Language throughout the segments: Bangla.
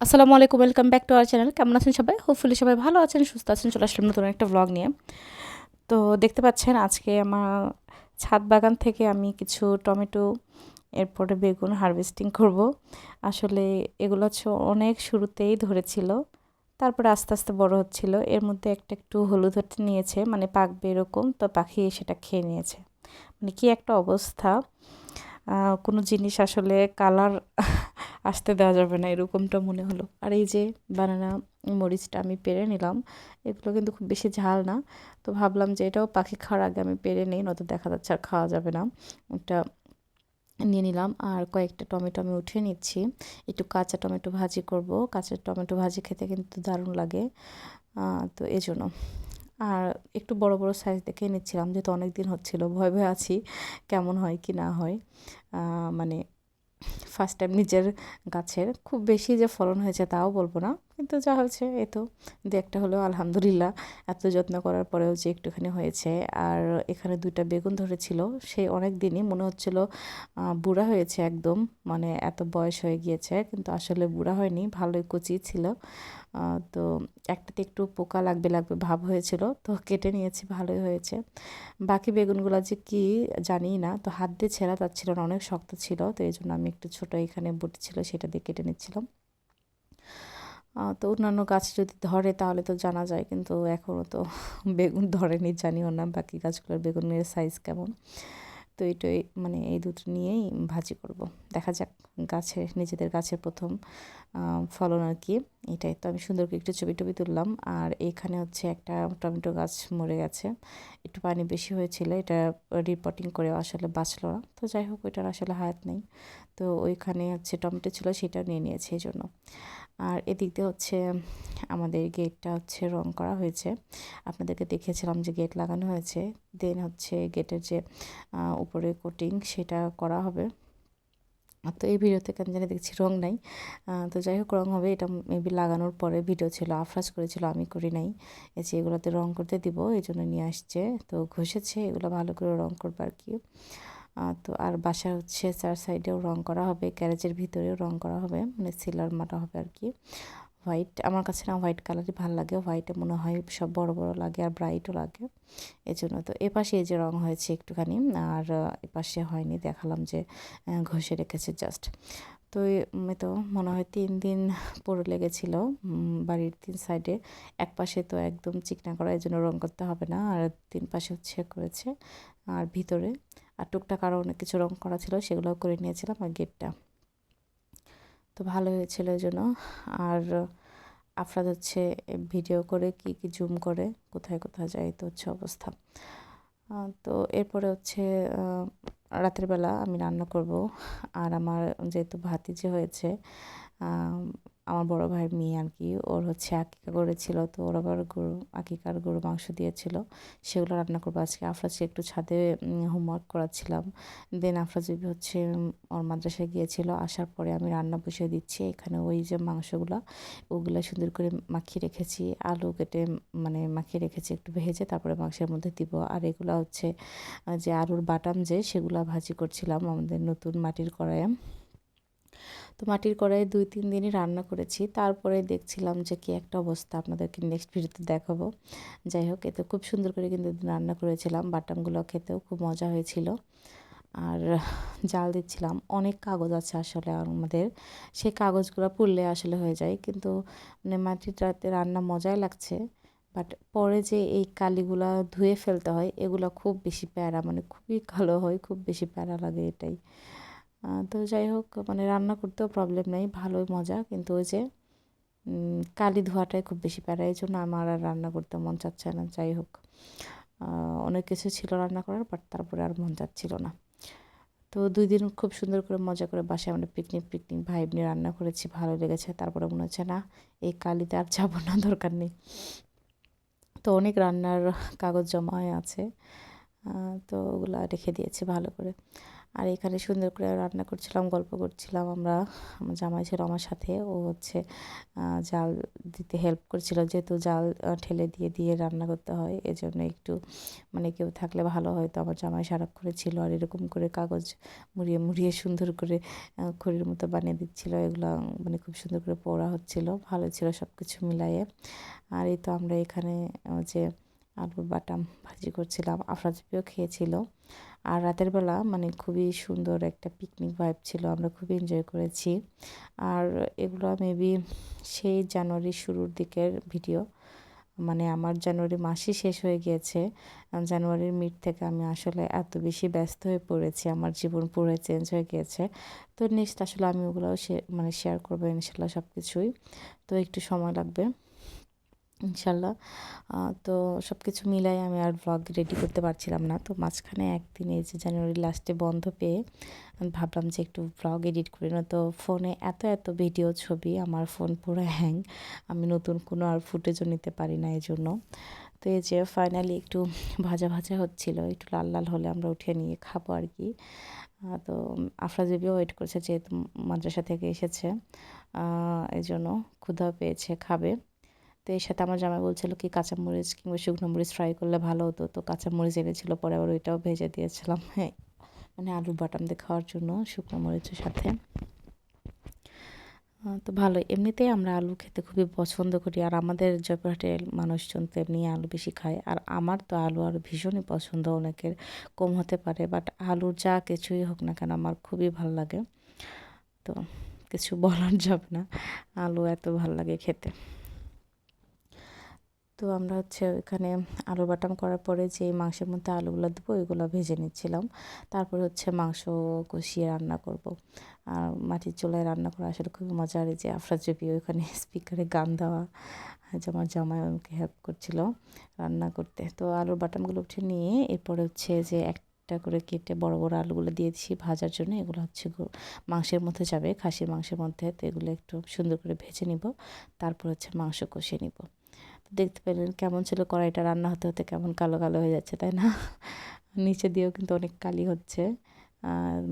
আসসালামু আলাইকুম welcome back to our channel কেমন আছেন সবাই? হোপফুলি সবাই ভালো আছেন, সুস্থ আছেন। চলে আসলাম নতুন একটা ব্লগ নিয়ে। তো দেখতে পাচ্ছেন, আজকে আমার ছাদ বাগান থেকে আমি কিছু টমেটো, এরপরে বেগুন হারভেস্টিং করব। আসলে এগুলো হচ্ছে অনেক শুরুতেই ধরেছিল, তারপরে আস্তে আস্তে বড় হচ্ছিল। এর মধ্যে একটা একটু হলুদ হতে নিয়েছে মানে পাকবে এরকম, তো পাখি সেটা খেয়ে নিয়েছে। মানে কি একটা অবস্থা। কোনো জিনিস আসলে কালার আসতে দেওয়া যাবে না, এরকমটা মনে হলো। আর এই যে বানানা মরিচটা আমি পেরে নিলাম, এগুলো কিন্তু খুব বেশি ঝাল না। তো ভাবলাম যে এটাও পাখি খাওয়ার আগে আমি পেরে নিই, নয়তো দেখা যাচ্ছে আর খাওয়া যাবে না। একটা নিয়ে নিলাম, আর কয়েকটা টমেটো আমি উঠিয়ে নিচ্ছি। একটু কাঁচা টমেটো ভাজি করব। কাঁচা টমেটো ভাজি খেতে কিন্তু দারুণ লাগে তো এই জন্য। আর একটু বড় বড় সাইজ দেখে নিচ্ছিলাম, যেহেতু অনেক দিন হচ্ছিল, ভয় ভয় আছি কেমন হয় কি না হয় মানে ফার্স্ট টাইম নিজের গাছের। খুব বেশি যে ফলন হয়েছে তাও বলব না। কিন্তু যা হয়েছে, এ তো দু একটা হলেও আলহামদুলিল্লাহ। এত যত্ন করার পরেও যে একটুখানি হয়েছে, আর এখানে দুইটা বেগুন ধরেছিল। সেই অনেক দিনই মনে হচ্ছিল বুড়া হয়েছে একদম মানে এত বয়স হয়ে গিয়েছে, কিন্তু আসলে বুড়া হয়নি, ভালোই কচি ছিল। তো একটাতে একটু পোকা লাগবে লাগবে ভাব হয়েছিল, তো কেটে নিয়েছি, ভালোই হয়েছে। বাকি বেগুনগুলো যে কি জানি না, তো হাত দিয়ে ছেঁড়া যাচ্ছিল না, অনেক শক্ত ছিল, তো এই জন্য আমি একটু ছোটো এখানে বটি ছিল, সেটা দিয়ে কেটে নিচ্ছিলাম। তো অন্যান্য গাছ যদি ধরে তাহলে তো জানা যায়, কিন্তু এখনও তো বেগুন ধরেনি, জানিও না বাকি গাছগুলোর বেগুনের সাইজ কেমন। তো এটাই মানে এই দুটো নিয়েই ভাজি করব। দেখা যাক গাছের নিজেদের গাছের প্রথম ফলন আর কি। এটাই তো আমি সুন্দর করে একটু ছবি টবি তুললাম। আর এখানে হচ্ছে একটা টমেটো গাছ মরে গেছে। একটু পানি বেশি হয়েছিল, এটা রিপোর্টিং করে আসলে বাঁচলো না। তো যাই হোক, ওইটার আসলে হায়াত নেই। তো ওইখানে হচ্ছে টমেটো ছিল, সেটা নিয়ে নিয়েছে এই জন্য। আর এদিক দিয়ে হচ্ছে আমাদের গেটটা হচ্ছে রং করা হয়েছে। আপনাদেরকে দেখিয়েছিলাম যে গেট লাগানো হয়েছে। দেন হচ্ছে গেটের যে উপরে কোটিং সেটা করা হবে। তো এই ভিডিওতে কেন জানি দেখছি রং নাই। তো যাই হোক রং হবে। এটা মেবি লাগানোর পরে ভিডিও ছিল, আফরাজ করেছিল, আমি করি নাই। এই যে এগুলোতে রং করতে দিব, এই জন্য নিয়ে আসছে। তো ঘষেছে, এগুলো ভালো করে রং করব আর কি। তো আর বাসা হচ্ছে চার সাইডেও রং করা হবে গ্যারেজের ভিতরেও রং করা হবে মানে সিলার মাটা হবে আর কি। হোয়াইট আমার কাছে না হোয়াইট কালারই ভালো লাগে হোয়াইটে মনে হয় সব বড় বড় লাগে আর ব্রাইটও লাগে। এজন্য তো এপাশে এই যে রং হয়েছে একটুখানি, আর এপাশে হয়নি, দেখালাম যে ঘষে রেখেছে জাস্ট তো তো মনে হয় তিন দিন পরে লেগেছিল বাড়ির তিন সাইডে এক পাশে তো একদম চিকনা করা এই জন্য রং করতে হবে না, আর তিন পাশে হচ্ছে করেছে, আর ভিতরে আর টুকটাক আরও অনেক কিছু রং করা ছিল, সেগুলোও করে নিয়েছিলাম আর গেটটা। তো ভালো হয়েছিল ওই জন্য। আর আফরাদ হচ্ছে ভিডিও করে কি কি জুম করে, কোথায় কোথায় যায় তো হচ্ছে অবস্থা। তো এরপরে হচ্ছে রাতের বেলা আমি রান্না করব। আর আমার যেহেতু ভাতিজি হয়েছে আমার বড় ভাইয়ের মেয়ে আর কি ওর হচ্ছে আকিকা করেছিল তো ওর আবার গরু, আকিকার গরু মাংস দিয়েছিল। সেগুলো রান্না করব আজকে। আফরাজকে একটু ছাদে হোমওয়ার্ক করাচ্ছিলাম। দেন আফরাজ হচ্ছে ওর মাদ্রাসায় গিয়েছিল। আসার পরে আমি রান্না বসিয়ে দিচ্ছি। এখানে ওই যে মাংসগুলো ওগুলো সুন্দর করে মাখিয়ে রেখেছি। আলু কেটে মানে মাখিয়ে রেখেছি একটু ভেজে, তারপরে মাংসের মধ্যে দিব। আর এগুলো হচ্ছে যে আলুর বাটাম যে, সেগুলো ভাজি করছিলাম আমাদের নতুন মাটির কড়াইয়ে। তো মাটির কড়াইয়ে দুই, তিন দিনই রান্না করেছি। তারপরে দেখছিলাম যে কী একটা অবস্থা, আপনাদেরকে নেক্সট ভিডিওতে দেখাবো। যাই হোক, এতে খুব সুন্দর করে কিন্তু রান্না করেছিলাম। বাটামগুলো খেতেও খুব মজা হয়েছিল। আর জাল দিচ্ছিলাম। অনেক কাগজ আছে আসলে আমাদের। সেই কাগজগুলো পুড়লে আসলে হয়ে যায়। কিন্তু মানে মাটিটাতে রান্না মজাই লাগছে। বাট পরে যে এই কালিগুলা ধুয়ে ফেলতে হয়, এগুলো খুব বেশি প্যারা মানে খুবই কালো হয়, খুব বেশি প্যারা লাগে এটাই। তো যাই হোক মানে রান্না করতেও প্রবলেম নেই, ভালোই মজা। কিন্তু ওই যে কালি ধোয়াটাই খুব বেশি প্যারা এই জন্য আমার আর রান্না করতে মন চাচ্ছে না, যাই হোক। অনেক কিছু ছিল রান্না করার বাট তারপরে আর মন চাচ্ছিল না। তো দুই দিন খুব সুন্দর করে মজা করে বাসায় আমরা পিকনিক পিকনিক ভাই নিয়ে রান্না করেছি, ভালো লেগেছে। তারপরে মনে হচ্ছে, না, এই কালিতে আর যাব না, দরকার নেই। তো অনেক রান্নার কাগজ জমা হয়ে আছে তো ওগুলো রেখে দিয়েছি ভালো করে। আর এখানে সুন্দর করে রান্না করছিলাম, গল্প করছিলাম আমরা, আমার জামাই ছিল আমার সাথে। ও হচ্ছে জাল দিতে হেল্প করছিল, যেহেতু জাল ঠেলে দিয়ে দিয়ে রান্না করতে হয়, এজন্য একটু মানে কেউ থাকলে ভালো হয়তো আমার জামাই সারাক্ষণে ছিল আর এরকম করে কাগজ মুড়িয়ে মুড়িয়ে সুন্দর করে খড়ির মতো বানিয়ে দিচ্ছিল। এগুলো মানে খুব সুন্দর করে পোড়া হচ্ছিল, ভালো ছিল সব কিছু মিলাইয়ে আর এই তো আমরা এখানে যে আলুর বাটাম ভাজি করছিলাম আফরাজবিও খেয়েছিল। আর রাতের বেলা মানে খুবই সুন্দর একটা পিকনিক ভাইব ছিল, আমরা খুবই এনজয় করেছি। আর এগুলো মেবি সেই জানুয়ারির শুরুর দিকের ভিডিও মানে আমার জানুয়ারি মাসই শেষ হয়ে গিয়েছে। জানুয়ারির মিড থেকে আমি আসলে এত বেশি ব্যস্ত হয়ে পড়েছি, আমার জীবন পুরো চেঞ্জ হয়ে গিয়েছে। তো নেক্সট আসলে আমি ওগুলোও মানে শেয়ার করব ইনশাল্লাহ সব কিছুই তো একটু সময় লাগবে। ইনশাল্লাহ। তো সব কিছু মিলাই আমি আর ব্লগ রেডি করতে পারছিলাম না। তো মাঝখানে একদিন এই যে জানুয়ারি লাস্টে বন্ধ পেয়ে আমি ভাবলাম যে একটু ব্লগ এডিট করি না। তো ফোনে এত এত ভিডিও ছবি, আমার ফোন পুরো হ্যাং আমি নতুন কোনো আর ফুটেজও নিতে পারি না এই জন্য তো এই যে ফাইনালি একটু ভাজা ভাজা হচ্ছিল, একটু লাল লাল হলে আমরা উঠিয়ে নিয়ে খাব আর কি। তো আফরাজবিও ওয়েট করছে, যেহেতু মাদ্রাসা থেকে এসেছে। এই জন্য ক্ষুধা পেয়েছে, খাবে। তো এর সাথে আমার জামাই বলছিল কি, কাঁচামরিচ কিংবা শুকনো মরিচ ফ্রাই করলে ভালো হতো। তো কাঁচামরিচ এনেছিল, পরে আবার ওইটাও ভেজে দিয়েছিলাম। হ্যাঁ মানে আলু বাটাম দিয়ে খাওয়ার জন্য শুকনো মরিচের সাথে। তো ভালো এমনিতেই আমরা আলু খেতে খুবই পছন্দ করি, আর আমাদের জয়পুরহাটের মানুষজন তো এমনি আলু বেশি খায়। আর আমার তো আলু আরও ভীষণই পছন্দ, অনেকের কম হতে পারে বাট আলুর যা কিছুই হোক না কেন আমার খুবই ভালো লাগে। তো কিছু বলার যাবে না, আলু এত ভালো লাগে খেতে। তো আমরা হচ্ছে ওইখানে আলু বাটাম করার পরে যে মাংসের মধ্যে আলুগুলো দেবো, ওইগুলো ভেজে নিচ্ছিলাম। তারপর হচ্ছে মাংস কষিয়ে রান্না করব। আর মাটির চুলায় রান্না করা আসলে খুবই মজার যে আফরা জবি ওইখানে স্পিকারে গান দেওয়া যে আমার জামাই আমাকে হেল্প করছিল রান্না করতে। তো আলুর বাটামগুলো উঠে নিয়ে এরপরে হচ্ছে যে এক একটা করে কেটে বড় বড় আলুগুলো দিয়ে দিচ্ছি ভাজার জন্য। এগুলো হচ্ছে মাংসের মধ্যে যাবে, খাসির মাংসের মধ্যে। তো এগুলো একটু সুন্দর করে ভেজে নিব। তারপর হচ্ছে মাংস কষিয়ে নিব। দেখতে পেলেন কেমন ছিল কড়াইটা, রান্না হতে হতে কেমন কালো কালো হয়ে যাচ্ছে, তাই না? নিচে দিয়েও কিন্তু অনেক কালি হচ্ছে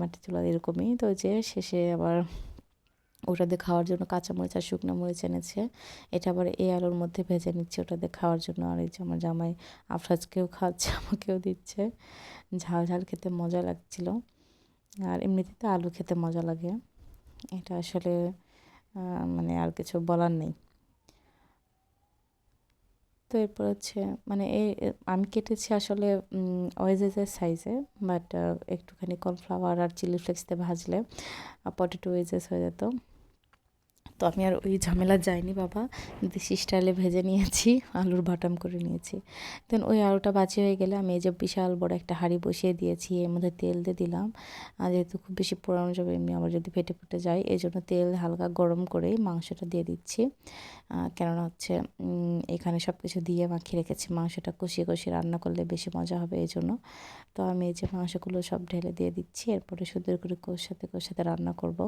মাটি চুলা এরকমই। তো যে শেষে আবার ওটাতে খাওয়ার জন্য কাঁচামরিচ আর শুকনো মরিচ এনেছে। এটা আবার এই আলুর মধ্যে ভেজে নিচ্ছে ওটাতে খাওয়ার জন্য। আর এই যে আমার জামাই আফরাজকেও খাওয়াচ্ছে, আমাকেও দিচ্ছে। ঝাল ঝাল খেতে মজা লাগছিল। আর এমনিতে তো আলু খেতে মজা লাগে। এটা আসলে মানে আর কিছু বলার নেই। তো এরপর হচ্ছে মানে এই আমি কেটেছি আসলে ওয়েজেজের সাইজে বাট একটুখানি কর্নফ্লাওয়ার আর চিলি ফ্লেক্স দিয়ে ভাজলে পটেটো ওয়েজেস হয়ে যেত। তো আমি আর ওই ঝামেলা যাইনি, বাবা। দেশি স্টাইলে ভেজে নিয়েছি, আলুর বাটাম করে নিয়েছি। দেন ওই আলুটা বাজি হয়ে গেলে আমি এই যে বিশাল বড় একটা হাঁড়ি বসিয়ে দিয়েছি, এর মধ্যে তেল দিয়ে দিলাম। আর যেহেতু খুব বেশি পোড়ানো যাবে, এমনি আবার যদি ফেটে ফুটে যায়, এই জন্য তেল হালকা গরম করেই মাংসটা দিয়ে দিচ্ছি। কেননা হচ্ছে এখানে সব কিছু দিয়ে মাখিয়ে রেখেছি, মাংসটা কষিয়ে কষিয়ে রান্না করলে বেশি মজা হবে এই জন্য। তো আমি এই যে মাংসগুলো সব ঢেলে দিয়ে দিচ্ছি, এরপরে সুন্দর করে কষাতে কষাতে রান্না করব।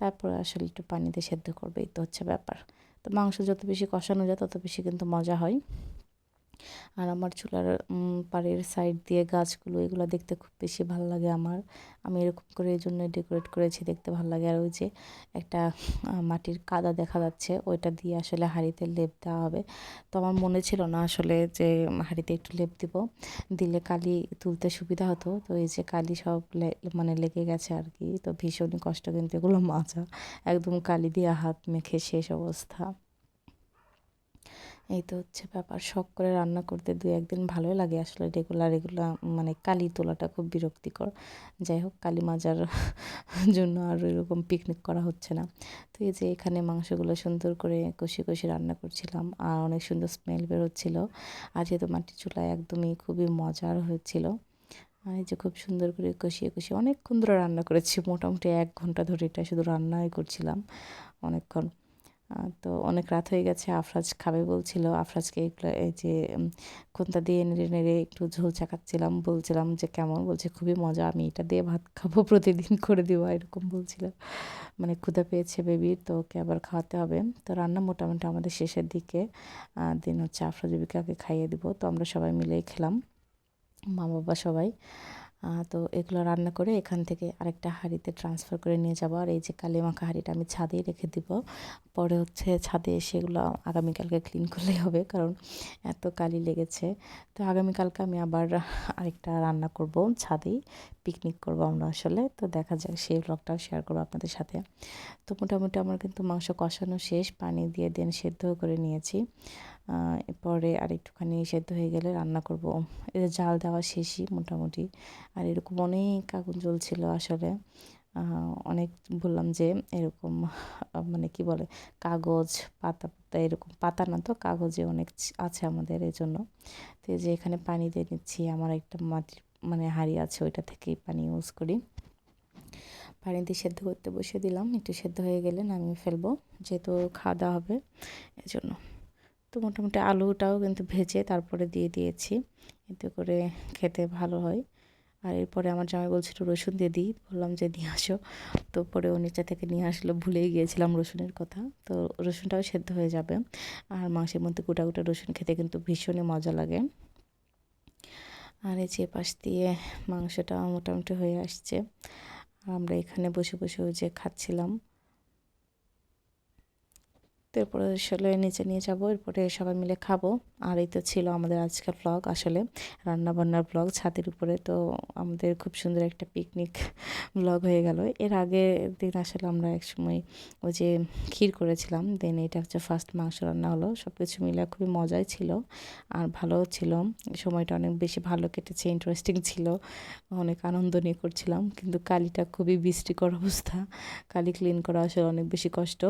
তারপরে আসলে একটু পানিতে সেদ্ধ করবে, এই তো হচ্ছে ব্যাপার। তো মাংস যত বেশি কষানো যায়, তত বেশি কিন্তু মজা হয়। আর আমার চুলার পাড়ের সাইড দিয়ে গাছগুলো, এগুলো দেখতে খুব বেশি ভালো লাগে আমার। আমি এরকম করে এই জন্য ডেকোরেট করেছি দেখতে ভালো লাগে। আর ওই যে একটা মাটির কাদা দেখা যাচ্ছে, ওইটা দিয়ে আসলে হাঁড়িতে লেপ দেওয়া হবে। তো আমার মনে ছিল না আসলে যে হাঁড়িতে একটু লেপ দিব। দিলে কালি তুলতে সুবিধা হতো। তো এই যে কালি সব মানে লেগে গেছে আর কি। তো ভীষণই কষ্ট কিন্তু এগুলো মাজা। একদম কালি দিয়ে হাত মেখে শেষ অবস্থা। এই তো হচ্ছে ব্যাপার, শখ করে রান্না করতে দু একদিন ভালোই লাগে আসলে রেগুলার রেগুলার মানে কালি তোলাটা খুব বিরক্তিকর। যাই হোক, কালী মাজার জন্য আর এরকম পিকনিক করা হচ্ছে না। তো এই যে এখানে মাংসগুলো সুন্দর করে কষি কষি রান্না করছিলাম আর অনেক সুন্দর স্মেল বেরোচ্ছিলো আর যেহেতু মাটির চুলায় একদমই খুবই মজার হয়েছিল, আর এই যে খুব সুন্দর করে কষিয়ে কষিয়ে অনেকক্ষণ ধরে রান্না করেছি, মোটামুটি এক ঘণ্টা ধরে এটা শুধু রান্নাই করছিলাম অনেকক্ষণ। অনেক রাত হয়ে গেছে, আফরাজ খাবে বলছিল। আফরাজকে এই যে কোনটা দিয়ে নেড়ে নেড়ে একটু ঝোল চাকাচ্ছিলাম, বলছিলাম যে, কেমন? বলছে, খুবই মজা, আমি এটা দিয়ে ভাত খাব, প্রতিদিন করে দিব। এরকম বলছিল। মানে ক্ষুধা পেয়েছে বেবির তো ওকে আবার খাওয়াতে হবে। তো রান্না মোটামুটি আমাদের শেষের দিকে। দিন হচ্ছে আফরাজ আগে খাইয়ে দিব। তো আমরা সবাই মিলেই খেলাম। মা বাবা সবাই। তো এগুলো রান্না করে এখান থেকে আরেকটা হাঁড়িতে ট্রান্সফার করে নিয়ে যাব। আর এই যে কালি মাখা হাঁড়িটা আমি ছাদেই রেখে দিব। পরে হচ্ছে ছাদে এসে এগুলো আগামীকালকে ক্লিন করলেই হবে, কারণ এত কালি লেগেছে। তো আগামীকালকে আমি আবার আরেকটা রান্না করব, ছাদেই পিকনিক করব আমরা আসলে। তো দেখা যাক, সেই ব্লগটাও শেয়ার করব আপনাদের সাথে। তো মোটামুটি আমার কিন্তু মাংস কষানো শেষ, পানি দিয়ে দেন সেদ্ধ করে নিয়েছি। এরপরে আর একটুখানি সেদ্ধ হয়ে গেলে রান্না করব। এটা জাল দেওয়া শেষই মোটামুটি। আর এরকম অনেক আগুন জ্বলছিল আসলে। অনেক বললাম যে এরকম মানে কি বলে, কাগজ, পাতা পাতা, এরকম পাতা না তো, কাগজে অনেক আছে আমাদের এই জন্য তো যে এখানে পানি দিয়ে নিচ্ছি, আমার একটা মাটির মানে হাঁড়ি আছে ওইটা থেকেই পানি ইউজ করি। পানি দিয়ে সেদ্ধ করতে বসিয়ে দিলাম, একটু সেদ্ধ হয়ে গেলে নামিয়ে ফেলব, যেহেতু খাওয়া দাওয়া হবে এই জন্য তো মোটামুটি আলুটাও কিন্তু ভেজে তারপরে দিয়ে দিয়েছি। এতে করে খেতে ভালো হয়। আর এরপরে আমার জামাই বলছিল রসুন দিয়ে দিই। বললাম যে নিয়ে আসো। তো পরে ও নিচে থেকে নিয়ে আসলো, ভুলেই গিয়েছিলাম রসুনের কথা। তো রসুনটাও সেদ্ধ হয়ে যাবে। আর মাংসের মধ্যে গোটা গোটা রসুন খেতে কিন্তু ভীষণই মজা লাগে। আর এই যে পাশ দিয়ে মাংসটা মোটামুটি হয়ে আসছে। আর আমরা এখানে বসে বসে যে খাচ্ছিলাম। তো এরপরে আসলে নিচে নিয়ে যাব, এরপরে সবাই মিলে খাব। আর এই তো ছিল আমাদের আজকের ব্লগ আসলে। রান্না বান্নার ব্লগ ছাদের উপরে তো আমাদের খুব সুন্দর একটা পিকনিক ব্লগ হয়ে গেল। এর আগে দিন আসলে আমরা একসময় ওই যে ক্ষীর করেছিলাম দেন এটা হচ্ছে ফার্স্ট মাংস রান্না হলো। সব কিছু মিলে খুবই মজাই ছিল আর ভালোও ছিল। সময়টা অনেক বেশি ভালো কেটেছে ইন্টারেস্টিং ছিল। অনেক আনন্দ নিয়ে করছিলাম, কিন্তু কালিটা খুবই বৃষ্টিকর অবস্থা। কালি ক্লিন করা আসলে অনেক বেশি কষ্ট।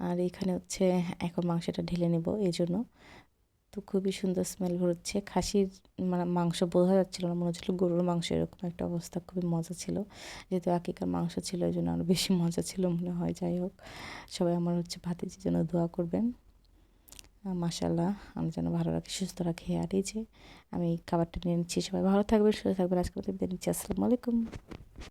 আর এখানে হচ্ছে এখন মাংসটা ঢেলে নেব এই জন্য তো খুবই সুন্দর স্মেল হচ্ছে খাসির মানে মাংস বোঝা যাচ্ছিল না, মনে হচ্ছিল গরুর মাংস এরকম একটা অবস্থা, খুবই মজা ছিল। যেহেতু আকিকার মাংস ছিল এই জন্য আরও বেশি মজা ছিল মনে হয়, যাই হোক। সবাই আমার হচ্ছে ভাতিজির জন্য দোয়া করবেন। মাসাল্লাহ আমি যেন ভালো রাখি, সুস্থ রাখি। আর এই যে আমি খাবারটা নিয়ে নিচ্ছি, সবাই ভালো থাকবেন, সুস্থ থাকবেন। আজকে নিচ্ছি। আসসালামু আলাইকুম।